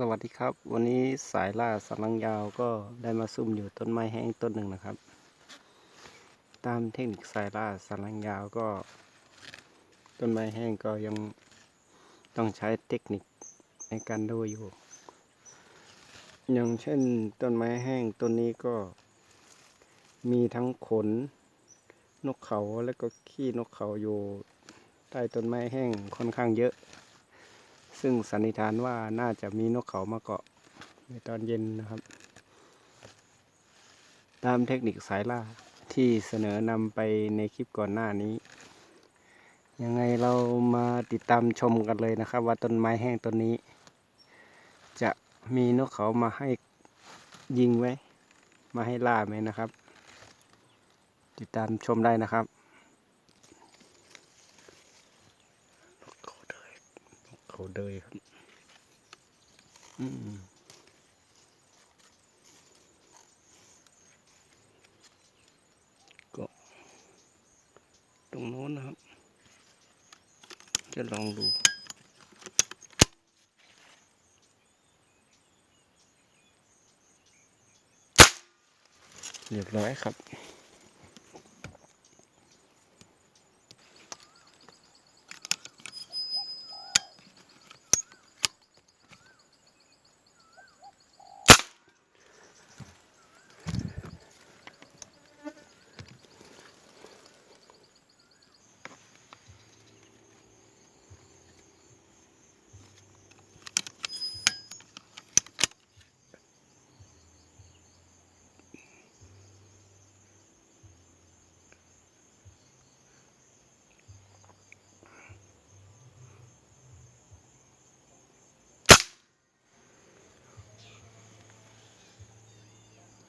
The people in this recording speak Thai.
สวัสดีครับ วันนี้สายล่าสันลังยาวก็ได้มาซุ่มอยู่ต้นไม้แห้งต้นหนึ่งนะครับ ตามเทคนิคสายล่าสันลังยาวก็ ต้นไม้แห้งก็ยังต้องใช้เทคนิคในการดูอยู่ อย่างเช่นต้นไม้แห้งต้นนี้ก็ มีทั้งขนนกเขาแล้วก็ขี้นกเขาอยู่ใต้ต้นไม้แห้งค่อนข้างเยอะ ซึ่งสันนิษฐานว่าน่าจะมีนกเขามาเกาะในตอนเย็นนะครับ ตามเทคนิคสายล่าที่เสนอนำไปในคลิปก่อนหน้านี้ ยังไงเรามาติดตามชมกันเลยนะครับ ว่าต้นไม้แห้งต้นนี้ จะมีนกเขามาให้ยิงไว้ มาให้ล่าไหมนะครับ ติดตามชมได้นะครับนกเขาเดยนก เขาเดยครับ อืมก็ตรงโน้นนะครับ จะลองดูเรียบร้อยครับ